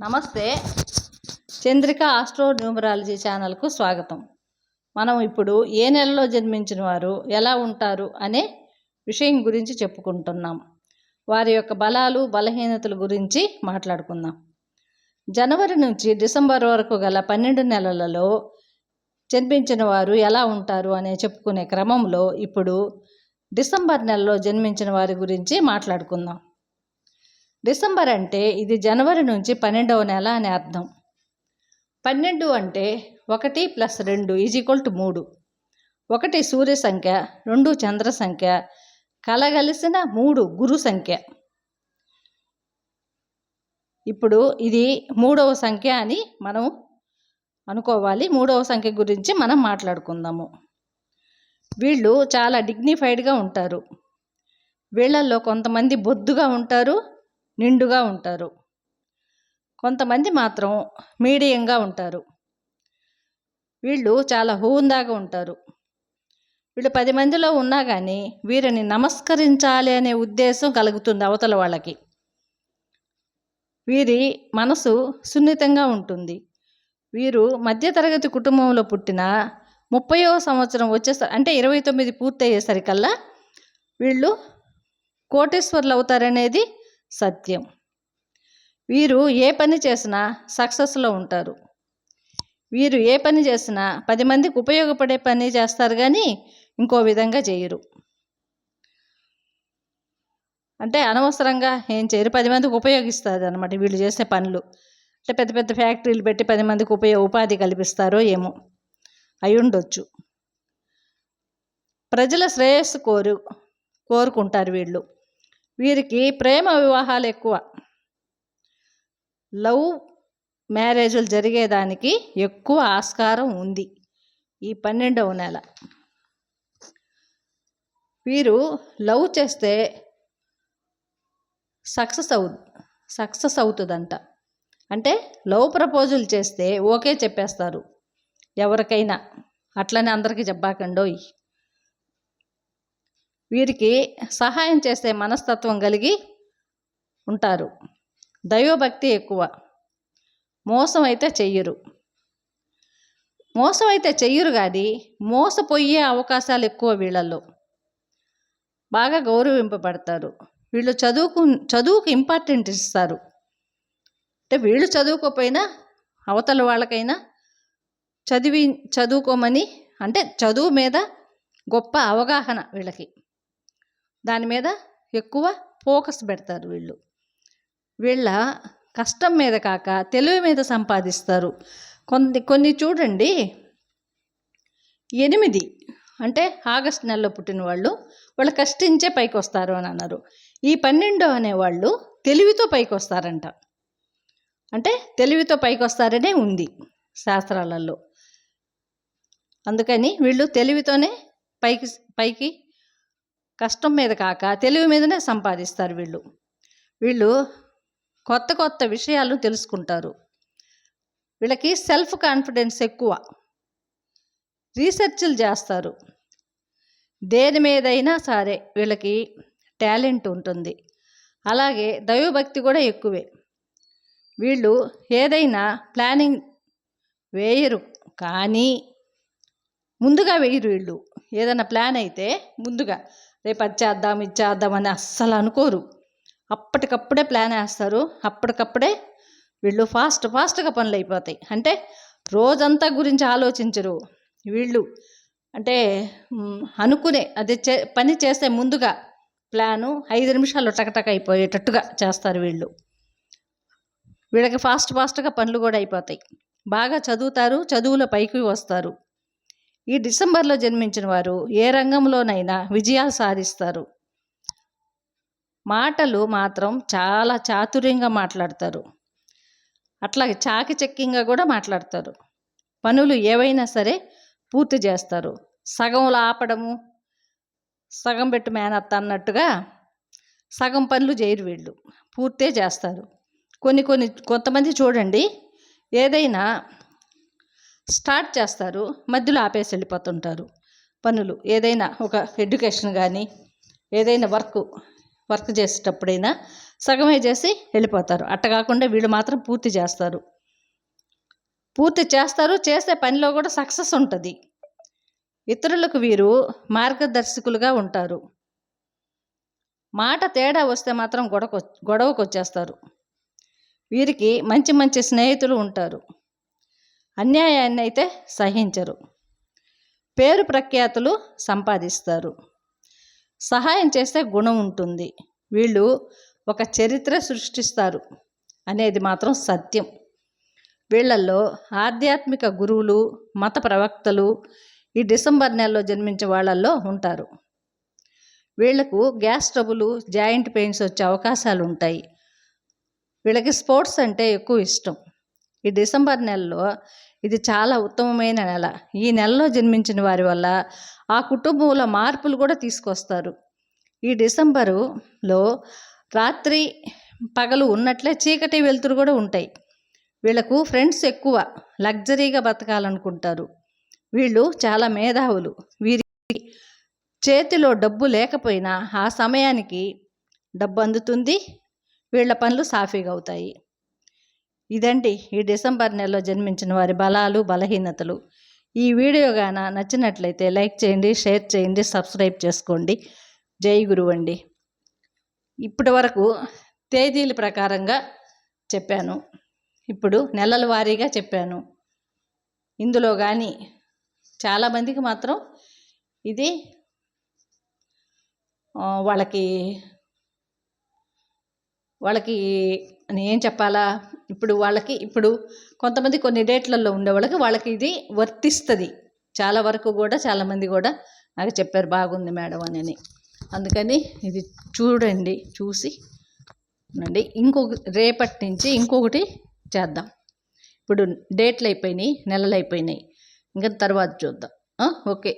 నమస్తే. Chandrika astro numerology ఛానల్కు స్వాగతం. మనం ఇప్పుడు ఏ నెలలో జన్మించిన వారు ఎలా ఉంటారు అనే విషయం గురించి చెప్పుకుంటున్నాం. వారి యొక్క బలాలు బలహీనతల గురించి మాట్లాడుకుందాం. జనవరి నుంచి డిసెంబర్ వరకు గల పన్నెండు నెలలలో జన్మించిన వారు ఎలా ఉంటారు అనే చెప్పుకునే క్రమంలో ఇప్పుడు డిసెంబర్ నెలలో జన్మించిన వారి గురించి మాట్లాడుకుందాం. డిసెంబర్ అంటే ఇది జనవరి నుంచి పన్నెండవ నెల అని అర్థం. పన్నెండు అంటే ఒకటి ప్లస్ రెండు ఈజ్ ఈక్వల్ టు మూడు. ఒకటి సూర్య సంఖ్య రెండు చంద్ర సంఖ్య కలగలిసిన మూడు గురు సంఖ్య. ఇప్పుడు ఇది మూడవ సంఖ్య అని మనం అనుకోవాలి. మూడవ సంఖ్య గురించి మనం మాట్లాడుకుందాము. వీళ్ళు చాలా డిగ్నిఫైడ్గా ఉంటారు. వీళ్ళల్లో కొంతమంది బొద్దుగా ఉంటారు. నిండుగా ఉంటారు. కొంతమంది మాత్రం మీడియంగా ఉంటారు. వీళ్ళు చాలా హూందాగా ఉంటారు. వీళ్ళు పది మందిలో ఉన్నా కానీ వీరిని నమస్కరించాలి అనే ఉద్దేశం కలుగుతుంది అవతల వాళ్ళకి. వీరి మనసు సున్నితంగా ఉంటుంది. వీరు మధ్యతరగతి కుటుంబంలో పుట్టిన ముప్పయో సంవత్సరం వచ్చేసరి అంటే ఇరవై తొమ్మిది పూర్తయ్యేసరికల్లా వీళ్ళు కోటేశ్వర్లు అవుతారనేది సత్యం. వీరు ఏ పని చేసినా సక్సెస్లో ఉంటారు. వీరు ఏ పని చేసినా పది మందికి ఉపయోగపడే పని చేస్తారు కానీ ఇంకో విధంగా చేయరు. అంటే అనవసరంగా ఏం చేయరు. పది మందికి ఉపయోగిస్తారు అనమాట వీళ్ళు చేసే పనులు. అంటే పెద్ద పెద్ద ఫ్యాక్టరీలు పెట్టి పది మందికి ఉపయోగ ఉపాధి కల్పిస్తారో ఏమో. అయి ఉండొచ్చు. ప్రజల శ్రేయస్సు కోరు కోరుకుంటారు వీళ్ళు. వీరికి ప్రేమ వివాహాలు ఎక్కువ. లవ్ మ్యారేజులు జరిగేదానికి ఎక్కువ ఆస్కారం ఉంది. ఈ పన్నెండవ నెల. వీరు లవ్ చేస్తే సక్సెస్ అవు సక్సెస్ అవుతుందంట. అంటే లవ్ ప్రపోజల్ చేస్తే ఓకే చెప్పేస్తారు. ఎవరికైనా. అట్లనే అందరికీ చెప్పాకండోయ్. వీరికి సహాయం చేసే మనస్తత్వం కలిగి ఉంటారు. దైవభక్తి ఎక్కువ. మోసం అయితే చెయ్యరు. మోసం అయితే చెయ్యరు కానీ మోసపోయే అవకాశాలు ఎక్కువ వీళ్ళల్లో. బాగా గౌరవింపబడతారు. వీళ్ళు చదువుకు చదువుకు ఇంపార్టెంట్ ఇస్తారు. అంటే వీళ్ళు చదువుకోపోయినా అవతల వాళ్ళకైనా చదివి చదువుకోమని అంటే చదువు మీద గొప్ప అవగాహన వీళ్ళకి. దాని మీద ఎక్కువ ఫోకస్ పెడతారు వీళ్ళు. వీళ్ళ కష్టం మీద కాక తెలివి మీద సంపాదిస్తారు. కొన్ని కొన్ని చూడండి. ఎనిమిది అంటే ఆగస్ట్ నెలలో పుట్టిన వాళ్ళు వాళ్ళు కష్టించే పైకి వస్తారు అని అన్నారు. ఈ పన్నెండు అనేవాళ్ళు తెలివితో పైకి వస్తారంట అంటే తెలివితో పైకి వస్తారనే ఉంది శాస్త్రాలలో. అందుకని వీళ్ళు తెలివితోనే పైకి పైకి కష్టం మీద కాక తెలివి మీదనే సంపాదిస్తారు వీళ్ళు. వీళ్ళు కొత్త కొత్త విషయాలు తెలుసుకుంటారు. వీళ్ళకి సెల్ఫ్ కాన్ఫిడెన్స్ ఎక్కువ. రీసెర్చ్లు చేస్తారు. దేని మీదైనా సరే వీళ్ళకి టాలెంట్ ఉంటుంది. అలాగే దైవభక్తి కూడా ఎక్కువే. వీళ్ళు ఏదైనా ప్లానింగ్ వేయరు కానీ ముందుగా వేయరు వీళ్ళు. ఏదైనా ప్లాన్ అయితే ముందుగా రేపు అది చేద్దాం ఇది చేద్దాం అని అస్సలు అనుకోరు. అప్పటికప్పుడే ప్లాన్ వేస్తారు. అప్పటికప్పుడే వీళ్ళు ఫాస్ట్ ఫాస్ట్గా పనులు అయిపోతాయి. అంటే రోజంతా గురించి ఆలోచించరు. వీళ్ళు అంటే అనుకునే అది చే పని చేస్తే ముందుగా ప్లాను ఐదు నిమిషాలు టకటక అయిపోయేటట్టుగా చేస్తారు వీళ్ళు. వీళ్ళకి ఫాస్ట్ ఫాస్ట్గా పనులు కూడా అయిపోతాయి. బాగా చదువుతారు చదువులో పైకి వస్తారు. ఈ డిసెంబర్లో జన్మించిన వారు ఏ రంగంలోనైనా విజయాలు సాధిస్తారు. మాటలు మాత్రం చాలా చాతుర్యంగా మాట్లాడతారు. అట్లాగే చాకిచక్యంగా కూడా మాట్లాడతారు. పనులు ఏవైనా సరే పూర్తి చేస్తారు. సగంలో ఆపడము సగం పెట్టు మేనత్త అన్నట్టుగా సగం పనులు చేయరు వీళ్ళు. పూర్తే చేస్తారు. కొన్ని కొన్ని కొంతమంది చూడండి ఏదైనా స్టార్ట్ చేస్తారు మధ్యలో ఆపేసి వెళ్ళిపోతుంటారు. పనులు ఏదైనా ఒక ఎడ్యుకేషన్ కానీ ఏదైనా వర్క్ వర్క్ చేసేటప్పుడైనా సగమే చేసి వెళ్ళిపోతారు. అట్ట కాకుండా వీళ్ళు మాత్రం పూర్తి చేస్తారు. పూర్తి చేస్తారు చేసే పనిలో కూడా సక్సెస్ ఉంటుంది. ఇతరులకు వీరు మార్గదర్శకులుగా ఉంటారు. మాట తేడా వస్తే మాత్రం గొడవ గొడవకు వచ్చేస్తారు వీరికి మంచి మంచి స్నేహితులు ఉంటారు. అన్యాయాన్ని అయితే సహించరు. పేరు ప్రఖ్యాతులు సంపాదిస్తారు. సహాయం చేస్తే గుణం ఉంటుంది. వీళ్ళు ఒక చరిత్ర సృష్టిస్తారు అనేది మాత్రం సత్యం. వీళ్ళల్లో ఆధ్యాత్మిక గురువులు మత ప్రవక్తలు ఈ డిసెంబర్ నెలలో జన్మించే వాళ్ళల్లో ఉంటారు. వీళ్ళకు గ్యాస్ ట్రబులు జాయింట్ పెయిన్స్ వచ్చే అవకాశాలు ఉంటాయి వీళ్ళకి స్పోర్ట్స్ అంటే ఎక్కువ ఇష్టం. ఈ డిసెంబర్ నెలలో ఇది చాలా ఉత్తమమైన నెల. ఈ నెలలో జన్మించిన వారి వల్ల ఆ కుటుంబంలో మార్పులు కూడా తీసుకొస్తారు. ఈ డిసెంబరులో రాత్రి పగలు ఉన్నట్లే చీకటి వెలుతురు కూడా ఉంటాయి. వీళ్ళకు ఫ్రెండ్స్ ఎక్కువ లగ్జరీగా బతకాలనుకుంటారు. వీళ్ళు చాలా మేధావులు. వీరి చేతిలో డబ్బు లేకపోయినా ఆ సమయానికి డబ్బు అందుతుంది వీళ్ళ పనులు సాఫీగా అవుతాయి. ఇదండి ఈ డిసెంబర్ నెలలో జన్మించిన వారి బలాలు బలహీనతలు. ఈ వీడియో గాన నచ్చినట్లయితే లైక్ చేయండి షేర్ చేయండి సబ్స్క్రైబ్ చేసుకోండి. జై గురువు అండి ఇప్పటి వరకు తేదీల ప్రకారంగా చెప్పాను. ఇప్పుడు నెలల వారీగా చెప్పాను. ఇందులో కానీ చాలామందికి మాత్రం ఇది వాళ్ళకి వాళ్ళకి నేను ఏం చెప్పాలా? ఇప్పుడు వాళ్ళకి ఇప్పుడు కొంతమంది కొన్ని డేట్లలో ఉండే వాళ్ళకి వాళ్ళకి ఇది వర్తిస్తుంది. చాలా వరకు కూడా చాలామంది కూడా నాకు చెప్పారు బాగుంది మేడం అని అందుకని ఇది చూడండి చూసి ఉండండి. ఇంకొక రేపటి నుంచి ఇంకొకటి చేద్దాం. ఇప్పుడు డేట్లు అయిపోయినాయి నెలలు అయిపోయినాయి. ఇంకా తర్వాత చూద్దాం. ఓకే.